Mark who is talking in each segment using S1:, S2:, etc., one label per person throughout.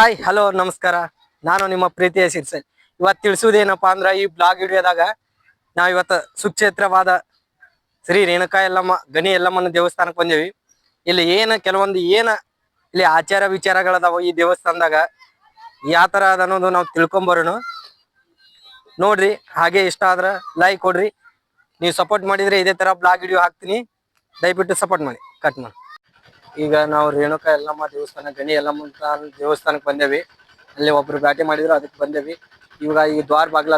S1: Hi hello ನಮಸ್ಕಾರ. ನಾನು ನಿಮ್ಮ ಪ್ರೀತಿಯ ಸಿರ್ಸೆಲ್ ಇವತ್ತು ತಿಳಿಸುವುದೇನಪ್ಪ ಅಂದ್ರೆ ಈ ಬ್ಲಾಗ್ ಹಿಡಿಯೋದಾಗ ನಾವು ಇವತ್ತು ಸುಕ್ಷೇತ್ರವಾದ ಶ್ರೀ ರೇಣುಕಾ ಎಲ್ಲಮ್ಮ ಗಣಿ ಎಲ್ಲಮ್ಮನ ದೇವಸ್ಥಾನಕ್ಕೆ ಬಂದೇವಿ. ಇಲ್ಲಿ ಏನು ಕೆಲವೊಂದು ಏನು ಇಲ್ಲಿ ಆಚಾರ ವಿಚಾರಗಳದಾವ ಈ ದೇವಸ್ಥಾನದಾಗ. ಯಾವ ಥರ ಅದ ಅನ್ನೋದು ನಾವು ತಿಳ್ಕೊಂಬರೋಣ ನೋಡ್ರಿ, ಹಾಗೆ ಇಷ್ಟ ಆದ್ರೆ ಲೈಕ್ ಕೊಡ್ರಿ. ನೀವು ಸಪೋರ್ಟ್ ಮಾಡಿದ್ರೆ ಇದೇ ಥರ ಬ್ಲಾಗ್ ವಿಡಿಯೋ ಹಾಕ್ತೀನಿ. ದಯವಿಟ್ಟು ಸಪೋರ್ಟ್ ಮಾಡಿ. ಕಟ್ ಮಾಡಿ. ಈಗ ನಾವು ರೇಣುಕಾ ಯಲ್ಲಮ್ಮ ದೇವಸ್ಥಾನ, ಗಣಿ ಯಲ್ಲಮ್ಮ ಅಂತ ದೇವಸ್ಥಾನಕ್ಕೆ ಬಂದೇವಿ. ಅಲ್ಲಿ ಒಬ್ರು ಬ್ಯಾಟಿ ಮಾಡಿದ್ರು, ಅದಕ್ಕೆ ಬಂದೇವಿ. ಇವಾಗ ಈ ದ್ವಾರ ಬಾಗ್ಲ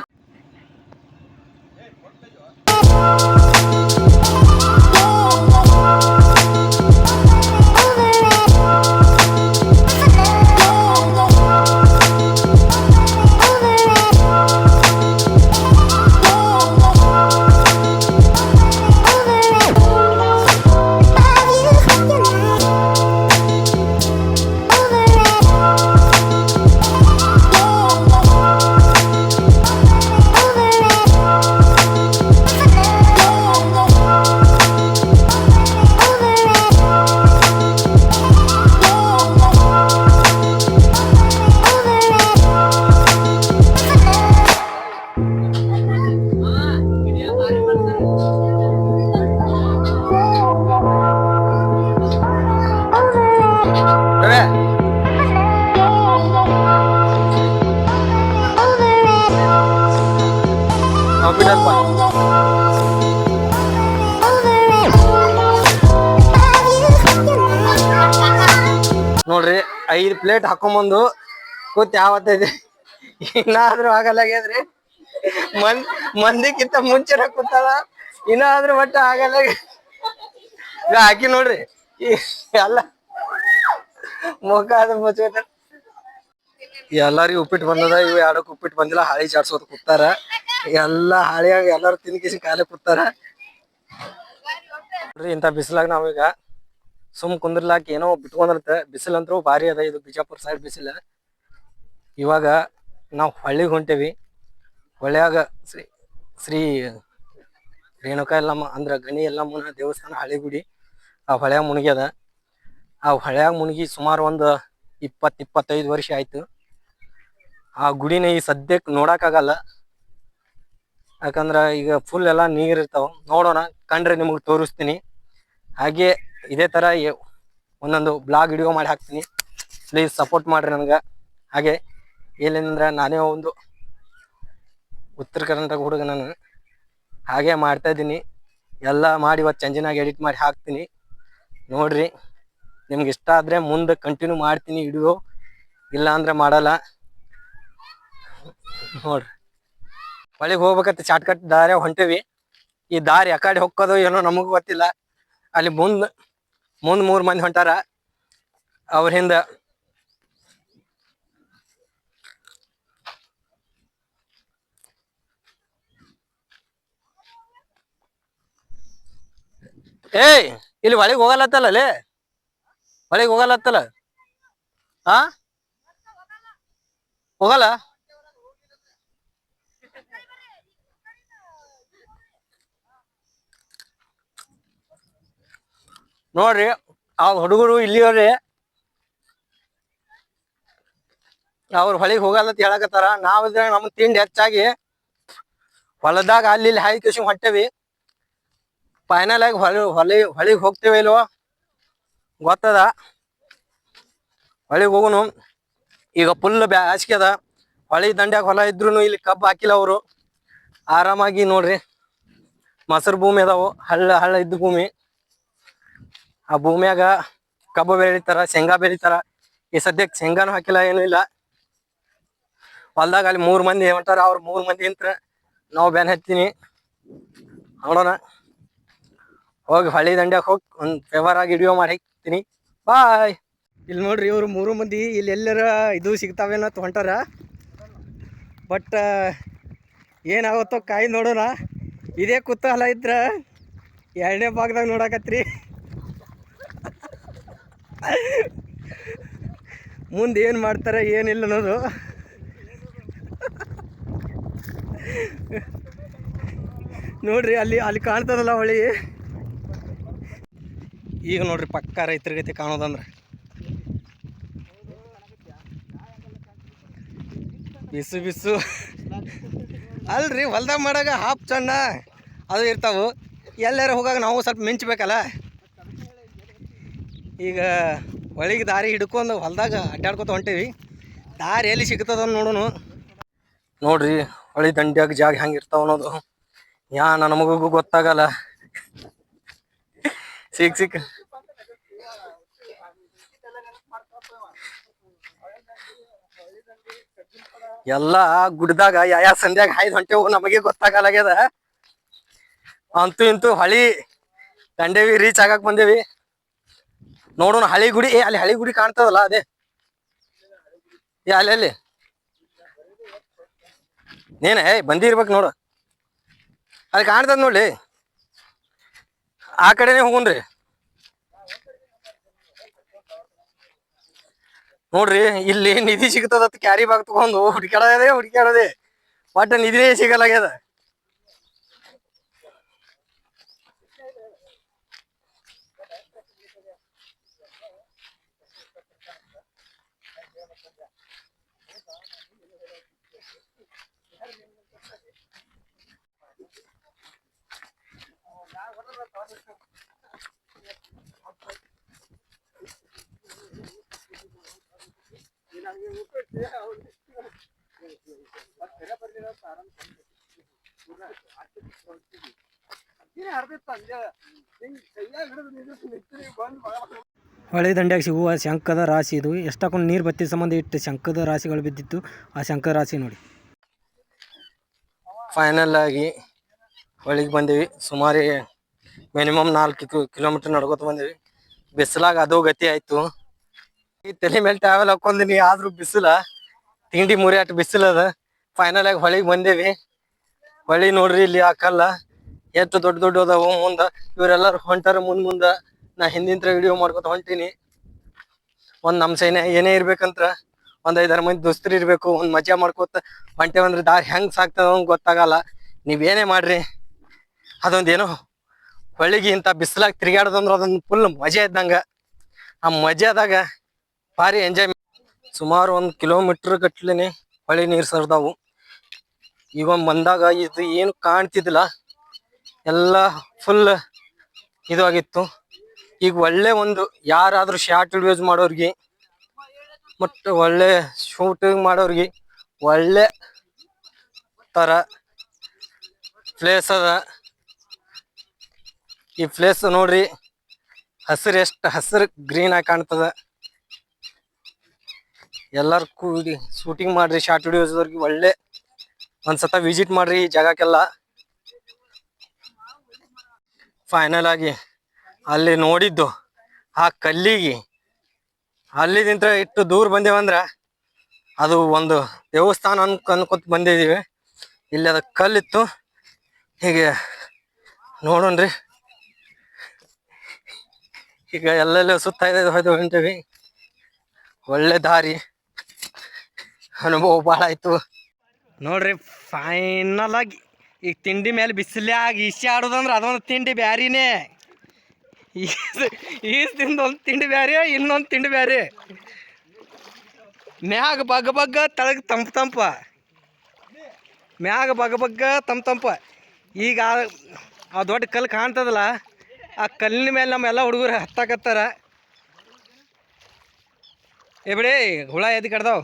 S1: ಐದು ಪ್ಲೇಟ್ ಹಾಕೊಂಬಂದು ಕೂತ್ ಯಾವತ್ತೈತಿ? ಇನ್ನಾದ್ರೂ ಆಗಲ್ಲಾಗ್ಯದ್ರಿ ಮಂದ್ ಮಂದಿಕ್ಕಿಂತ ಮುಂಚೆನ ಕೂತಲ್ಲ, ಇನ್ನಾದ್ರೂ ಒಟ್ಟ ಆಗಲ್ಲ ಹಾಕಿ ನೋಡ್ರಿ. ಎಲ್ಲ ಮುಖ ಎಲ್ಲಾರಿ ಎಲ್ಲಾರಿಗೂ ಉಪ್ಪಿಟ್ಟು ಬಂದದ, ಇವ್ ಎರಡಕ್ಕೆ ಉಪ್ಪಿಟ್ಟು ಬಂದಿಲ್ಲ, ಹಾಳಿ ಚಾಡ್ಸೋದ್ ಕೂತಾರ. ಎಲ್ಲ ಹಾಳಿಯಾಗ ಎಲ್ಲಾರು ತಿನ್ಕಿಸಿ ಕಾಲೇ ಕೂತಾರ. ನೋಡ್ರಿ, ಇಂಥ ಬಿಸಿಲಾಗ ನಾವೀಗ ಸುಮ್ ಕುಂದ್ರಲಾಕ ಏನೋ ಬಿಟ್ಕೊಂಡಿರ್ತೆ ಬಿಸಿಲಂತ್ರು ಭಾರಿ ಅದ ಇದು ಬಿಜಾಪುರ ಸೈಡ್ ಬಿಸಿಲ. ಇವಾಗ ನಾವು ಹಳ್ಳಿಗೆ ಹೊಂಟೇವಿ. ಹೊಳ್ಯಾಗ ಶ್ರೀ ಶ್ರೀ ರೇಣುಕಾ ಎಲ್ಲಮ್ಮ ಅಂದ್ರೆ ಗಣಿ ಎಲ್ಲಮ್ಮನ ದೇವಸ್ಥಾನ ಹಳೆ ಗುಡಿ. ಆ ಹೊಳ್ಯಾಗ ಮುಣಗ್ಯದ. ಆ ಹೊಳ್ಯಾಗ ಮುಣಗಿ ಸುಮಾರು ಒಂದು ಇಪ್ಪತ್ತು, ಇಪ್ಪತ್ತೈದು ವರ್ಷ ಆಯ್ತು. ಆ ಗುಡಿನ ಈ ಸದ್ಯಕ್ಕೆ ನೋಡೋಕ್ಕಾಗಲ್ಲ ಯಾಕಂದ್ರೆ ಈಗ ಫುಲ್ ಎಲ್ಲ ನೀರ್ ಇರ್ತಾವ. ನೋಡೋಣ, ಕಂಡ್ರೆ ನಿಮಗೆ ತೋರಿಸ್ತೀನಿ. ಹಾಗೆ ಇದೇ ತರ ಒಂದೊಂದು ಬ್ಲಾಗ್ ವಿಡಿಯೋ ಮಾಡಿ ಹಾಕ್ತೀನಿ. ಪ್ಲೀಸ್ ಸಪೋರ್ಟ್ ಮಾಡ್ರಿ ನನಗೆ. ಹಾಗೆ ಏನೇನಂದ್ರೆ ನಾನೇ ಒಂದು ಉತ್ತರ ಕರ್ನಾಟಕ ಹುಡುಗ ನಾನು. ಹಾಗೆ ಮಾಡ್ತಾ ಇದ್ದೀನಿ. ಎಲ್ಲ ಮಾಡಿ ಇವತ್ತು ಚಂಜನಾಗಿ ಎಡಿಟ್ ಮಾಡಿ ಹಾಕ್ತೀನಿ. ನೋಡ್ರಿ, ನಿಮ್ಗೆ ಇಷ್ಟ ಆದ್ರೆ ಮುಂದೆ ಕಂಟಿನ್ಯೂ ಮಾಡ್ತೀನಿ ವಿಡಿಯೋ ಇಲ್ಲ ಅಂದ್ರೆ ಮಾಡಲ್ಲ. ನೋಡ್ರಿ. ಹೊಳಿಗೆ ಹೋಗ್ಬೇಕಂತ ಶಾರ್ಟ್ ಕಟ್ ದಾರಿ ಹೊಂಟೇವಿ. ಈ ದಾರಿ ಆ ಕಡೆ ಹೊಕ್ಕೋದು ಏನೋ ನಮಗೂ ಗೊತ್ತಿಲ್ಲ. ಅಲ್ಲಿ ಮುಂದ್ ಮುಂದ್ ಮೂರ್ ಮಂದಿ ಹೊಂಟಾರ. ಅವ್ರ ಹಿಂದ ಏಯ್, ಇಲ್ಲಿ ಒಳಗೆ ಹೋಗಲತ್ತಲ್ಲ ಲೇ? ಒಳಗೆ ಹೋಗಲತ್ತಲ್ಲ? ಹಾ ಹೋಗಲ್ಲ? ನೋಡ್ರಿ, ಆ ಹುಡುಗರು ಇಲ್ಲಿಯವ್ರಿ. ಅವ್ರ ಹೊಳಿಗೆ ಹೋಗಲ್ಲ ಅಂತ ಹೇಳಕತ್ತಾರ. ನಾವಿದ್ರೆ ನಮ್ ತಿಂಡಿ ಹೆಚ್ಚಾಗಿ ಹೊಲದಾಗ ಅಲ್ಲಿ ಇಲ್ಲಿ ಹಾಯಿ ಕಿಶಿ ಹೊಂಟೇವಿ. ಫೈನಲ್ ಆಗಿ ಹೊಳಿ ಹೊಳಿ ಹೊಳಿಗೆ ಹೋಗ್ತೇವೆ ಇಲ್ವೋ ಗೊತ್ತದ? ಹೊಳಿಗೆ ಹೋಗುನು. ಈಗ ಫುಲ್ ಬ್ಯಾಸ್ಗೆ ಅದ. ಹೊಳಿ ದಂಡ್ಯಾಗ ಹೊಲ ಇದ್ರು ಇಲ್ಲಿ ಕಬ್ಬು ಹಾಕಿಲ್ಲ ಅವರು. ಆರಾಮಾಗಿ ನೋಡ್ರಿ. ಮೊಸರು ಭೂಮಿ ಅದಾವು. ಹಳ್ಳ ಹಳ್ಳ ಇದ್ದ ಭೂಮಿ. ಆ ಭೂಮಿಯಾಗ ಕಬ್ಬು ಬೆಳಿತಾರ, ಶೇಂಗಾ ಬೆಳಿತಾರ. ಈ ಸದ್ಯಕ್ಕೆ ಶೇಂಗಾನು ಹಾಕಿಲ್ಲ, ಏನು ಇಲ್ಲ. ಹೊಲ್ದಾಗ ಅಲ್ಲಿ ಮೂರು ಮಂದಿ ಹೊಂಟಾರ, ಅವ್ರ ಮೂರು ಮಂದಿ ಅಂತ ನಾವು ಬ್ಯಾನ್ ಹತ್ತೀನಿ. ನೋಡೋಣ. ಹೋಗಿ ಹಳ್ಳಿ ದಂಡ್ಯಾಗ ಹೋಗಿ ಒಂದು ಫೇವರ್ ಆಗಿ ವಿಡಿಯೋ ಮಾಡಿ ಹಾಕ್ತೀನಿ ಬಾಯ್ ಇಲ್ಲಿ ನೋಡ್ರಿ ಇವರು ಮೂರು ಮಂದಿ ಇಲ್ಲಿ ಎಲ್ಲರ ಇದು ಸಿಗ್ತಾವೇನೋ ಅಂತ ಹೊಂಟಾರ. ಬಟ್ ಏನಾಗುತ್ತೋ ಕಾಯಿ ನೋಡೋಣ. ಇದೇ ಕುತೂಹಲ ಇದ್ರ ಎರಡನೇ ಭಾಗದಾಗ ನೋಡಕತ್ರಿ. ಮುಂದೆ ಏನು ಮಾಡ್ತಾರೆ, ಏನಿಲ್ಲ ಅನ್ನೋದು. ನೋಡ್ರಿ, ಅಲ್ಲಿ ಅಲ್ಲಿ ಕಾಣ್ತದಲ್ಲ ಹೊಳಿ. ಈಗ ನೋಡ್ರಿ, ಪಕ್ಕ ಗತಿ ಕಾಣೋದಂದ್ರೆ. ಬಿಸು ಬಿಸು. ಅಲ್ರಿ, ಹೊಲ್ದಾಗ ಮಾಡಾಗ ಹಾಪ್ ಚಣ್ಣ ಅದು ಇರ್ತಾವೆ. ಎಲ್ಲಾರು ಹೋಗಾಗ ನಾವು ಸ್ವಲ್ಪ ಮಿಂಚ್ಬೇಕಲ್ಲ. ಈಗ ಒಳಗೆ ದಾರಿ ಹಿಡ್ಕೊಂಡು ಹೊಲ್ದಾಗ ಅಡ್ಡಾಡ್ಕೊತ ಹೊಂಟೇವಿ. ದಾರಿ ಎಲ್ಲಿ ಸಿಗ್ತದ ನೋಡೋನು. ನೋಡ್ರಿ, ಹೊಳಿ ದಂಡ್ಯಾಗ ಜಾಗ ಹೆಂಗೆ ಇರ್ತಾವ ಅನ್ನೋದು. ಯಾ ನನ್ನ ಗೊತ್ತಾಗಲ್ಲ. ಸಿಕ್ ಸಿಕ್. ಎಲ್ಲ ಗುಡ್ದಾಗ ಯಾ ಸಂಧ್ಯಾಗ ಹಾಯ್ದು ಹೊಂಟೇವು, ನಮಗೆ ಗೊತ್ತಾಗಲಾಗ್ಯದ ಅಂತೂ ಇಂತೂ ಹೊಳಿ ದಂಡೇವಿ ರೀಚ್ ಆಗಕ್ ಬಂದೇವಿ. ನೋಡೋಣ, ಹಳೆ ಗುಡಿ, ಏ, ಅಲ್ಲಿ ಹಳಿ ಗುಡಿ ಕಾಣ್ತದಲ್ಲ, ಅದೇ. ಏ, ಅಲ್ಲಿ ಅಲ್ಲಿ. ನೀನ, ಏ, ಬಂದಿರ್ಬೇಕು ನೋಡು. ಅಲ್ಲಿ ಕಾಣ್ತದ ನೋಡಿ. ಆ ಕಡೆನೇ ಹೋಗುನ್ರಿ ನೋಡ್ರಿ, ಇಲ್ಲಿ ನಿಧಿ ಸಿಗ್ತದ ಕ್ಯಾರಿ ಬಾಗ್ ತಗೊಂಡು ಹುಡುಕಾಡೋದೇ ಹುಡುಕಾಡೋದೇ ಒಟ್ಟ ನಿಧಿನೇ ಸಿಗಲಾಗ್ಯದ ಹೊಳೆ ದಂಡ್ಯಾಗ ಸಿಗುವ ಶಂಕದ ರಾಶಿ ಇದು. ಎಷ್ಟಾಕೊಂಡು ನೀರು ಬತ್ತಿ ಸಂಬಂಧ ಇಟ್ಟು ಶಂಕದ ರಾಶಿಗಳು ಬಿದ್ದಿತ್ತು. ಆ ಶಂಕದ ರಾಶಿ ನೋಡಿ. ಫೈನಲ್ ಆಗಿ ಹೊಳಿಗೆ ಬಂದೀವಿ. ಸುಮಾರು ಮಿನಿಮಮ್ ನಾಲ್ಕು ಕಿಲೋಮೀಟರ್ ನಡ್ಕೋತ ಬಂದಿವಿ. ಬಿಸಿಲಾಗ ಅದು ಗತಿ ಆಯ್ತು. ಈ ತಲೆ ಮೇಲೆ ಟ್ರಾವೆಲ್ ಹಾಕೊಂಡಿನಿ ಆದ್ರೂ ಬಿಸಿಲ. ತಿಂಡಿ ಮುರಿ ಅಟ್ ಬಿಸಿಲದ ಫೈನಲ್ ಆಗಿ ಹೊಳಿಗೆ ಬಂದೇವಿ. ಹೊಳಿ ನೋಡ್ರಿ, ಇಲ್ಲಿ ಹಾಕಲ್ಲ. ಎಷ್ಟು ದೊಡ್ಡ ದೊಡ್ಡ ಅದಾವು ಮುಂದ. ಇವರೆಲ್ಲರೂ ಹೊಂಟಾರ ಮುಂದ್ ಮುಂದ. ನಾ ಹಿಂದಿಂತ್ರ ವಿಡಿಯೋ ಮಾಡ್ಕೊತ ಹೊಂಟೀನಿ. ಒಂದ್ ನಮ್ ಸೈನ್ಯ ಏನೇ ಇರ್ಬೇಕಂತ್ರ. ಒಂದ್ ಐದಾರು ಮಂದಿ ದೋಸ್ತರು ಇರ್ಬೇಕು. ಒಂದ್ ಮಜಾ ಮಾಡ್ಕೋತ ಹೊಂಟೇವಂದ್ರ ದಾರಿ ಹೆಂಗ್ ಸಾಕ್ತದ ಗೊತ್ತಾಗಲ್ಲ. ನೀವೇನೇ ಮಾಡ್ರಿ. ಅದೊಂದೇನೋ ಹೊಳಿಗೆ ಇಂಥ ಬಿಸಿಲಾಗ ತಿರುಗಾಡೋದಂದ್ರೆ ಅದೊಂದು ಫುಲ್ ಮಜಾ ಇದ್ದಂಗೆ. ಆ ಮಜಾದಾಗ ಭಾರಿ ಎಂಜಾಯ್ ಸುಮಾರು ಒಂದು ಕಿಲೋಮೀಟ್ರ್ ಗಟ್ಲೆನೆ ಹೊಳೆ ನೀರು ಸರ್ದಾವು. ಈಗ ಬಂದಾಗ ಇದು ಏನು ಕಾಣ್ತಿದ್ದಿಲ್ಲ. ಎಲ್ಲ ಫುಲ್ ಇದು ಆಗಿತ್ತು. ಈಗ ಒಳ್ಳೆ ಒಂದು ಯಾರಾದರೂ ಶಾರ್ಟ್ ಯೂಸ್ ಮಾಡೋರಿಗೆ ಮತ್ತು ಒಳ್ಳೆ ಶೂಟಿಂಗ್ ಮಾಡೋರಿಗೆ ಒಳ್ಳೆ ಥರ ಪ್ಲೇಸ್ ಅದ. ಈ ಪ್ಲೇಸ್ ನೋಡ್ರಿ. ಹಸಿರು ಎಷ್ಟು ಹಸಿರು ಗ್ರೀನ್ ಆಗಿ ಕಾಣ್ತದ. ಎಲ್ಲಾರು ಕೂಡಿ ಶೂಟಿಂಗ್ ಮಾಡ್ರಿ ಶಾರ್ಟ್ ವಿಡಿಯೋಸ್ದವ್ರಿಗೆ ಒಳ್ಳೆ ಒಂದ್ಸತ ವಿಸಿಟ್ ಮಾಡ್ರಿ ಈ ಜಾಗಕ್ಕೆಲ್ಲ. ಫೈನಲ್ ಆಗಿ ಅಲ್ಲಿ ನೋಡಿದ್ದು ಆ ಕಲ್ಲಿಗೆ. ಅಲ್ಲಿದಿಂತ ಇಟ್ಟು ದೂರ ಬಂದೇವಂದ್ರ ಅದು ಒಂದು ದೇವಸ್ಥಾನ ಅನ್ಕ, ಅನ್ಕೊತ ಬಂದಿದೀವಿ. ಇಲ್ಲಿ ಅದು ಕಲ್ಲಿತ್ತು. ಹೀಗೆ ನೋಡೋಣ್ರಿ. ಈಗ ಎಲ್ಲೆಲ್ಲ ಸುತ್ತ ಇದೆ ಹೊಂಟೇವಿ. ಒಳ್ಳೆ ದಾರಿ. ಅನುಭವ ಭಾಳ ಆಯ್ತು. ನೋಡ್ರಿ ಫೈನಲ್ ಆಗಿ ಈಗ ತಿಂಡಿ ಮೇಲೆ ಬಿಸಿಲಾಗ ಇಸಿ ಆಡೋದಂದ್ರೆ ಅದೊಂದು ತಿಂಡಿ ಬ್ಯಾರಿನೇ. ಈಸ್ ತಿಂದ ಒಂದು ತಿಂಡಿ ಬ್ಯಾರಿ, ಇನ್ನೊಂದು ತಿಂಡಿ ಬ್ಯಾರಿ. ಮ್ಯಾಗ ಬಗ್ಗ ಬಗ್ಗ ತಳಗ ತಂಪ ತಂಪ. ಮ್ಯಾಗ ಬಗ್ಗ ಬಗ್ಗ ತಂಪ ತಂಪ. ಈಗ ಆ ದೊಡ್ಡ ಕಲ್ಲು ಕಾಣ್ತದಲ್ಲ? ಆ ಕಲ್ಲಿನ ಮೇಲೆ ನಮ್ಮೆಲ್ಲ ಹುಡುಗರು ಹತ್ತಾಕತ್ತಾರ. ಏ ಬಿಡಿ, ಹುಳ ಎದ್ದು ಕಡ್ದಾವ್.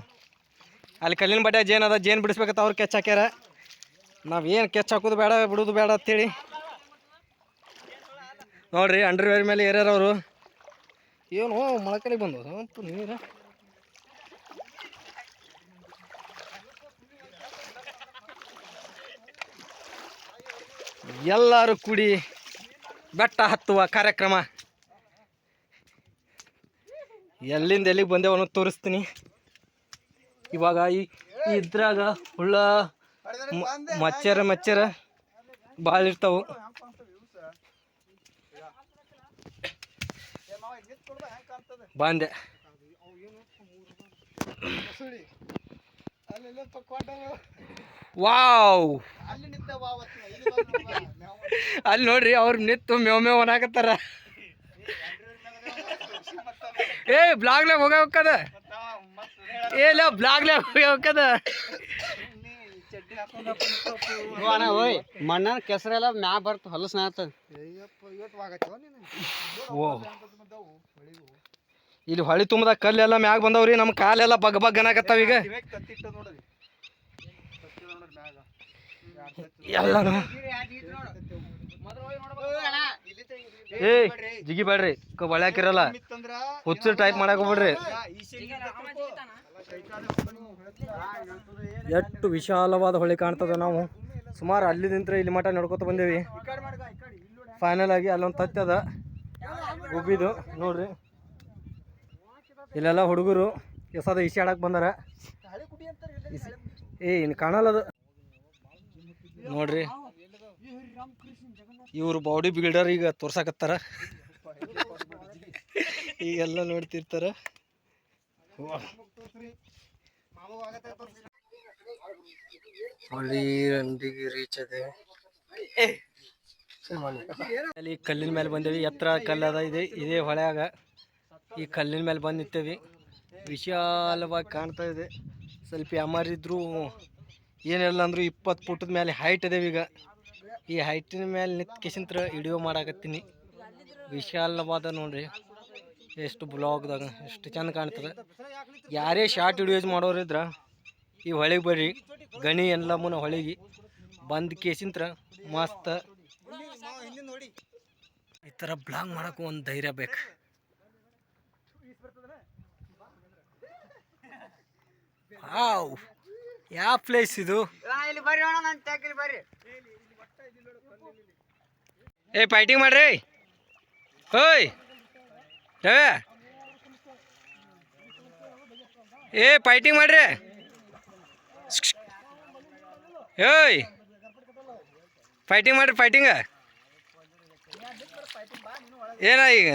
S1: ಅಲ್ಲಿ ಕಲ್ಲಿನ ಬಟ್ಟೆ ಜೇನು ಅದ, ಜೇನು ಬಿಡಿಸ್ಬೇಕಂತ ಅವ್ರು ಕೆಚ್ ಹಾಕ್ಯಾರ. ನಾವೇನು ಕೆಚ್ ಹಾಕೋದು ಬೇಡ, ಬಿಡೋದು ಬೇಡ ಅಂತೇಳಿ. ನೋಡ್ರಿ ಅಂಡರ್ವೇರ್ ಮೇಲೆ ಏರ್ಯಾರ ಅವರು. ಏನು ಬಂದು ಅಂತೂ ನೀರು. ಎಲ್ಲರೂ ಕೂಡಿ ಬೆಟ್ಟ ಹತ್ತುವ ಕಾರ್ಯಕ್ರಮ. ಎಲ್ಲಿಂದ ಎಲ್ಲಿಗೆ ಬಂದೇವ ತೋರಿಸ್ತೀನಿ. ಇವಾಗ ಈ ಇದ್ರಾಗ ಹುಳ ಮಚ್ಚರ ಮಚ್ಚರ ಭಾಳ ಇರ್ತಾವು. ಬಂದೆ. ವಾವ್. ಅಲ್ಲಿ ನೋಡ್ರಿ ಅವ್ರು ನಿಂತು ಮೇವ್ ಮೇವ್ ಅನ್ನಾಕತ್ತಾರ. ಏ ಬ್ಲಾಗ್ಲೆ ಹೋಗಕ್ಕದ ಏ ಇಲ್ಲ ಬ್ಲಾಗ್ಲೆ ಹೋಗಕ್ಕದ
S2: ಅಣ್ಣ ಓಯ್ ಮಣ್ಣ ಕೆಸರೆಲ್ಲ ಮ್ಯಾ ಬರ್ತು ಹೊಲಸ್ನ ಆತ.
S1: ಓ. ಇಲ್ಲಿ ಹೊಳಿ ತುಂಬದ ಕಲ್ಲೆಲ್ಲ ಮ್ಯಾಗ ಬಂದವ್ರಿ ನಮ್ಮ ಕಾಲೆಲ್ಲ ಬಗ್ ಬಗ್ ಅನ್ನಕತ್ತಾವ ಈಗ. ಎಲ್ಲಾನು. ಏ ಜಿಗಿ ಬೇಡ್ರಿ ಒಳ್ಯಾಕಿರಲ್ಲ ಹುಚ್ಚು ಟೈಪ್ ಮಾಡಕ್ ಬಿಡ್ರಿ ಎಷ್ಟು ವಿಶಾಲವಾದ ಹೊಳಿ ಕಾಣ್ತದ ನಾವು. ಸುಮಾರು ಅಲ್ಲಿ ನಿಂತ್ರೆ ಇಲ್ಲಿ ಮಠ ನಡ್ಕೋತ ಬಂದೇವಿ. ಫೈನಲ್ ಆಗಿ ಅಲ್ಲೊಂದು ತತ್ತಿ ಅದ ಗುಬ್ಬಿದು ನೋಡ್ರಿ. ಇಲ್ಲೆಲ್ಲ ಹುಡುಗರು ಎಸದ ಇಸಿ ಆಡಕ್ ಬಂದಾರ. ಏ ಇನ್ನು ಕಾಣಲ್ಲ ಅದು. ನೋಡ್ರಿ ಇವರು ಬಾಡಿ ಬಿಲ್ಡರ್ ಈಗ ತೋರ್ಸಾಕತ್ತಾರ. ಈಗೆಲ್ಲ ನೋಡ್ತಿರ್ತಾರ. ರೀಚ್ ಅದೇ ಅಲ್ಲಿ ಕಲ್ಲಿನ ಮೇಲೆ ಬಂದೇವಿ ಎತ್ತರ ಕಲ್ಲದ ಇದೆ ಇದೇ ಹೊಳ್ಯಾಗ. ಈ ಕಲ್ಲಿನ ಮೇಲೆ ಬಂದು ನಿಂತೇವಿ. ವಿಶಾಲವಾಗಿ ಕಾಣ್ತಾ ಇದೆ. ಸ್ವಲ್ಪ ಯಾಮಾರಿದ್ರು ಏನಿಲ್ಲ ಅಂದ್ರು ಇಪ್ಪತ್ತು ಫುಟದ ಮೇಲೆ ಹೈಟ್ ಅದೇವಿ ಈಗ. ಈ ಹೈಟಿನ ಮೇಲೆ ನಿಂತ ವಿಡಿಯೋ ಮಾಡಾಕತ್ತೀನಿ. ವಿಶಾಲವಾದ ನೋಡ್ರಿ. ಎಷ್ಟು ಬ್ಲಾಗ್ದಾಗ ಎಷ್ಟು ಚೆಂದ ಕಾಣ್ತದೆ. ಯಾರೇ ಶಾರ್ಟ್ ವಿಡಿಯೋಸ್ ಮಾಡೋರಿದ್ರ ಈ ಹೊಳಿಗೆ ಬರ್ರಿ. ಗಣಿ ಎಲ್ಲ ಮುನ ಹೊಳಿಗೆ. ಬಂದು ಕೇಸಿಂತ್ರ ಮಸ್ತ್. ಈ ಥರ ಬ್ಲಾಗ್ ಮಾಡೋಕ್ಕೂ ಒಂದು ಧೈರ್ಯ ಬೇಕು. ವಾವ್. ಯಾವ ಪ್ಲೇಸ್ ಇದು?
S2: ಇಲ್ಲಿ ಬರ್ರಿ
S1: ಏ ಫೈಟಿಂಗ್ ಮಾಡ್ರಿ. ಓಯ್ ರವೆ. ಏ ಫೈಟಿಂಗ್ ಮಾಡ್ರಿ. ಏಯ್ ಫೈಟಿಂಗ್ ಮಾಡ್ರಿ ಫೈಟಿಂಗ ಏನ ಈಗ?